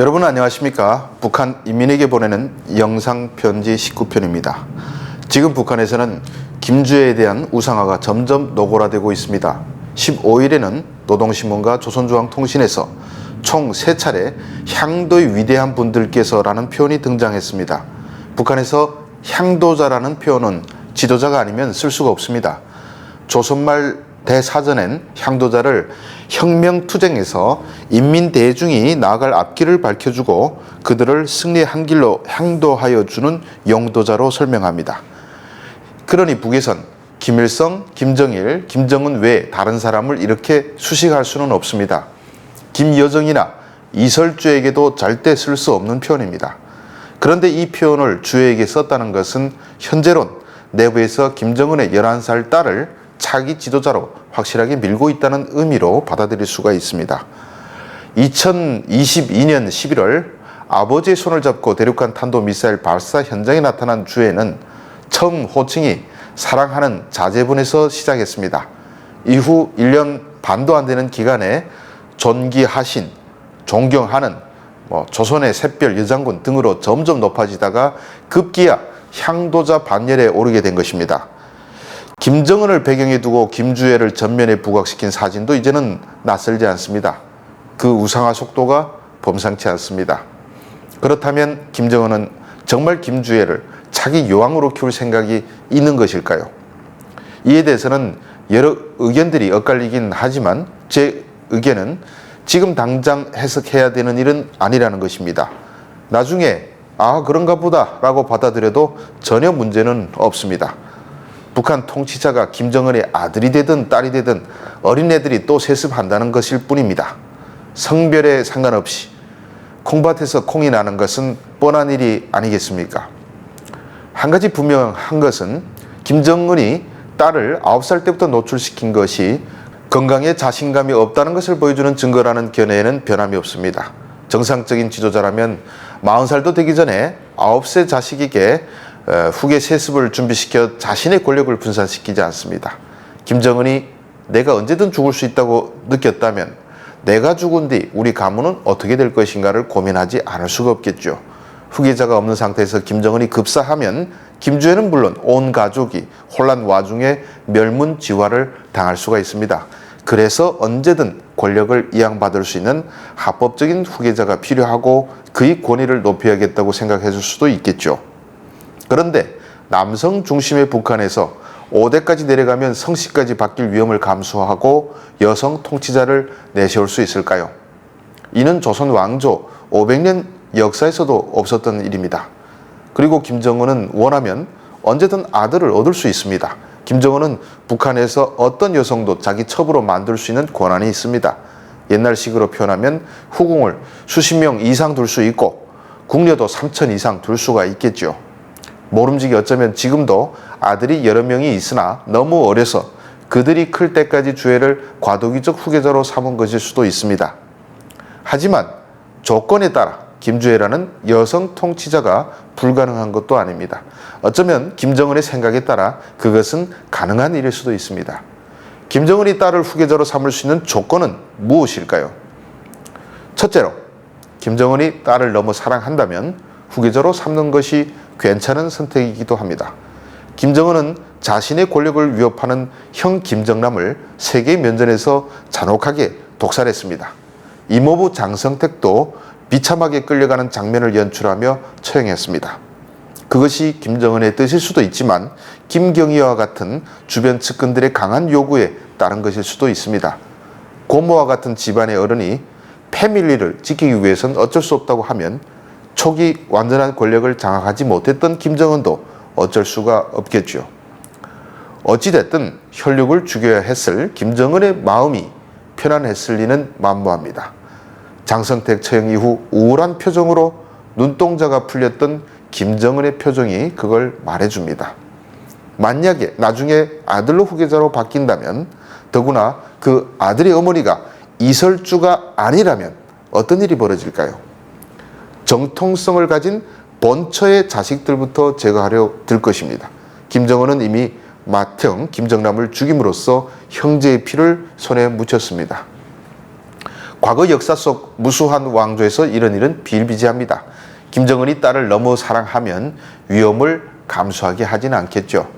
여러분 안녕하십니까? 북한 인민에게 보내는 영상 편지 19편입니다. 지금 북한에서는 김주애에 대한 우상화가 점점 노골화되고 있습니다. 15일에는 노동신문과 조선중앙통신에서 총 3차례 향도의 위대한 분들께서라는 표현이 등장했습니다. 북한에서 향도자라는 표현은 지도자가 아니면 쓸 수가 없습니다. 조선말 대사전엔 향도자를 혁명투쟁에서 인민 대중이 나아갈 앞길을 밝혀주고 그들을 승리의 한 길로 향도하여 주는 용도자로 설명합니다. 그러니 북에선 김일성, 김정일, 김정은 외 다른 사람을 이렇게 수식할 수는 없습니다. 김여정이나 이설주에게도 절대 쓸 수 없는 표현입니다. 그런데 이 표현을 주에게 썼다는 것은 현재론 내부에서 김정은의 11살 딸을 차기 지도자로 확실하게 밀고 있다는 의미로 받아들일 수가 있습니다. 2022년 11월 아버지의 손을 잡고 대륙간 탄도 미사일 발사 현장에 나타난 주에는 처음 호칭이 사랑하는 자제분에서 시작했습니다. 이후 1년 반도 안 되는 기간에 존귀하신, 존경하는 뭐 조선의 샛별 여장군 등으로 점점 높아지다가 급기야 향도자 반열에 오르게 된 것입니다. 김정은을 배경에 두고 김주애를 전면에 부각시킨 사진도 이제는 낯설지 않습니다. 그 우상화 속도가 범상치 않습니다. 그렇다면 김정은은 정말 김주애를 자기 요왕으로 키울 생각이 있는 것일까요? 이에 대해서는 여러 의견들이 엇갈리긴 하지만 제 의견은 지금 당장 해석해야 되는 일은 아니라는 것입니다. 나중에 아 그런가 보다 라고 받아들여도 전혀 문제는 없습니다. 북한 통치자가 김정은의 아들이 되든 딸이 되든 어린애들이 또 세습한다는 것일 뿐입니다. 성별에 상관없이 콩밭에서 콩이 나는 것은 뻔한 일이 아니겠습니까? 한 가지 분명한 것은 김정은이 딸을 9살 때부터 노출시킨 것이 건강에 자신감이 없다는 것을 보여주는 증거라는 견해에는 변함이 없습니다. 정상적인 지도자라면 40살도 되기 전에 9세 자식에게 어, 후계 세습을 준비시켜 자신의 권력을 분산시키지 않습니다. 김정은이 내가 언제든 죽을 수 있다고 느꼈다면 내가 죽은 뒤 우리 가문은 어떻게 될 것인가를 고민하지 않을 수가 없겠죠. 후계자가 없는 상태에서 김정은이 급사하면 김주애는 물론 온 가족이 혼란 와중에 멸문지화를 당할 수가 있습니다. 그래서 언제든 권력을 이양받을 수 있는 합법적인 후계자가 필요하고 그의 권위를 높여야겠다고 생각해 줄 수도 있겠죠. 그런데 남성 중심의 북한에서 5대까지 내려가면 성씨까지 바뀔 위험을 감수하고 여성 통치자를 내세울 수 있을까요? 이는 조선 왕조 500년 역사에서도 없었던 일입니다. 그리고 김정은은 원하면 언제든 아들을 얻을 수 있습니다. 김정은은 북한에서 어떤 여성도 자기 첩으로 만들 수 있는 권한이 있습니다. 옛날식으로 표현하면 후궁을 수십 명 이상 둘 수 있고 궁녀도 3천 이상 둘 수가 있겠죠. 모름지기 어쩌면 지금도 아들이 여러 명이 있으나 너무 어려서 그들이 클 때까지 주애를 과도기적 후계자로 삼은 것일 수도 있습니다. 하지만 조건에 따라 김주애라는 여성 통치자가 불가능한 것도 아닙니다. 어쩌면 김정은의 생각에 따라 그것은 가능한 일일 수도 있습니다. 김정은이 딸을 후계자로 삼을 수 있는 조건은 무엇일까요? 첫째로, 김정은이 딸을 너무 사랑한다면 후계자로 삼는 것이 괜찮은 선택이기도 합니다. 김정은은 자신의 권력을 위협하는 형 김정남을 세계 면전에서 잔혹하게 독살했습니다. 이모부 장성택도 비참하게 끌려가는 장면을 연출하며 처형했습니다. 그것이 김정은의 뜻일 수도 있지만 김경희와 같은 주변 측근들의 강한 요구에 따른 것일 수도 있습니다. 고모와 같은 집안의 어른이 패밀리를 지키기 위해선 어쩔 수 없다고 하면 초기 완전한 권력을 장악하지 못했던 김정은도 어쩔 수가 없겠죠. 어찌됐든 혈육을 죽여야 했을 김정은의 마음이 편안했을 리는 만무합니다. 장성택 처형 이후 우울한 표정으로 눈동자가 풀렸던 김정은의 표정이 그걸 말해줍니다. 만약에 나중에 아들로 후계자로 바뀐다면 더구나 그 아들의 어머니가 이설주가 아니라면 어떤 일이 벌어질까요? 정통성을 가진 본처의 자식들부터 제거하려 들 것입니다. 김정은은 이미 맏형 김정남을 죽임으로써 형제의 피를 손에 묻혔습니다. 과거 역사 속 무수한 왕조에서 이런 일은 비일비재합니다. 김정은이 딸을 너무 사랑하면 위험을 감수하게 하진 않겠죠.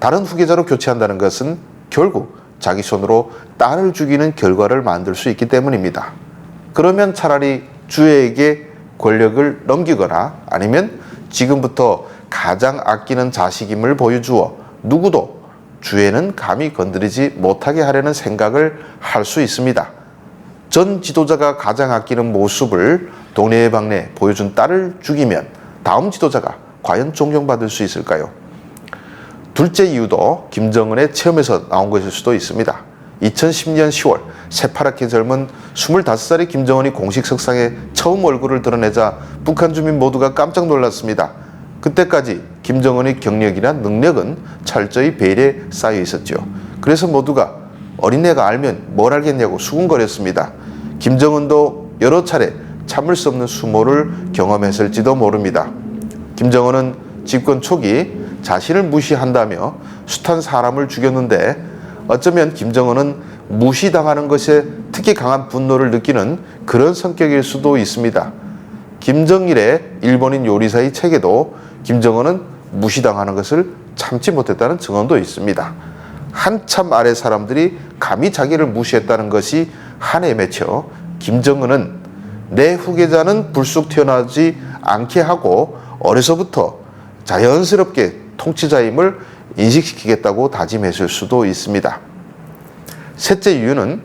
다른 후계자로 교체한다는 것은 결국 자기 손으로 딸을 죽이는 결과를 만들 수 있기 때문입니다. 그러면 차라리 주에게 권력을 넘기거나 아니면 지금부터 가장 아끼는 자식임을 보여주어 누구도 주에는 감히 건드리지 못하게 하려는 생각을 할 수 있습니다. 전 지도자가 가장 아끼는 모습을 동네방네 보여준 딸을 죽이면 다음 지도자가 과연 존경받을 수 있을까요? 둘째 이유도 김정은의 체험에서 나온 것일 수도 있습니다. 2010년 10월 새파랗게 젊은 25살의 김정은이 공식 석상에 처음 얼굴을 드러내자 북한 주민 모두가 깜짝 놀랐습니다. 그때까지 김정은의 경력이나 능력은 철저히 베일에 쌓여 있었죠. 그래서 모두가 어린애가 알면 뭘 알겠냐고 수군거렸습니다. 김정은도 여러 차례 참을 수 없는 수모를 경험했을지도 모릅니다. 김정은은 집권 초기 자신을 무시한다며 숱한 사람을 죽였는데 어쩌면 김정은은 무시당하는 것에 특히 강한 분노를 느끼는 그런 성격일 수도 있습니다. 김정일의 일본인 요리사의 책에도 김정은은 무시당하는 것을 참지 못했다는 증언도 있습니다. 한참 아래 사람들이 감히 자기를 무시했다는 것이 한해 맺혀 김정은은 내 후계자는 불쑥 태어나지 않게 하고 어려서부터 자연스럽게 통치자임을 인식시키겠다고 다짐했을 수도 있습니다. 셋째 이유는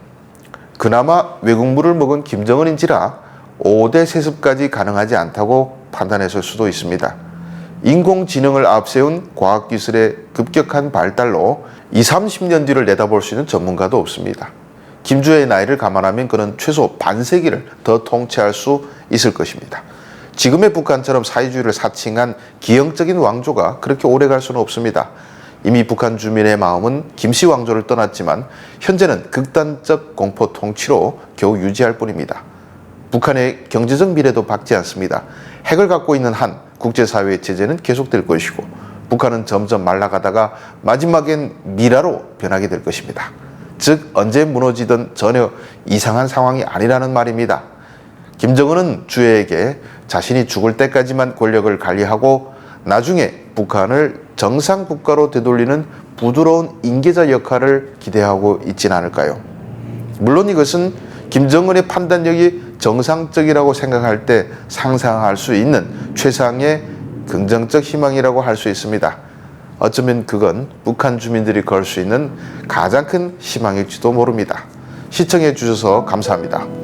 그나마 외국물을 먹은 김정은인지라 5대 세습까지 가능하지 않다고 판단했을 수도 있습니다. 인공지능을 앞세운 과학기술의 급격한 발달로 2, 30년 뒤를 내다볼 수 있는 전문가도 없습니다. 김주의 나이를 감안하면 그는 최소 반세기를 더 통치할 수 있을 것입니다. 지금의 북한처럼 사회주의를 사칭한 기형적인 왕조가 그렇게 오래 갈 수는 없습니다. 이미 북한 주민의 마음은 김씨 왕조를 떠났지만 현재는 극단적 공포 통치로 겨우 유지할 뿐입니다. 북한의 경제적 미래도 밝지 않습니다. 핵을 갖고 있는 한 국제사회의 제재는 계속될 것이고 북한은 점점 말라가다가 마지막엔 미라로 변하게 될 것입니다. 즉 언제 무너지든 전혀 이상한 상황이 아니라는 말입니다. 김정은은 주에게 자신이 죽을 때까지만 권력을 관리하고 나중에 북한을 정상 국가로 되돌리는 부드러운 인계자 역할을 기대하고 있진 않을까요? 물론 이것은 김정은의 판단력이 정상적이라고 생각할 때 상상할 수 있는 최상의 긍정적 희망이라고 할 수 있습니다. 어쩌면 그건 북한 주민들이 걸 수 있는 가장 큰 희망일지도 모릅니다. 시청해 주셔서 감사합니다.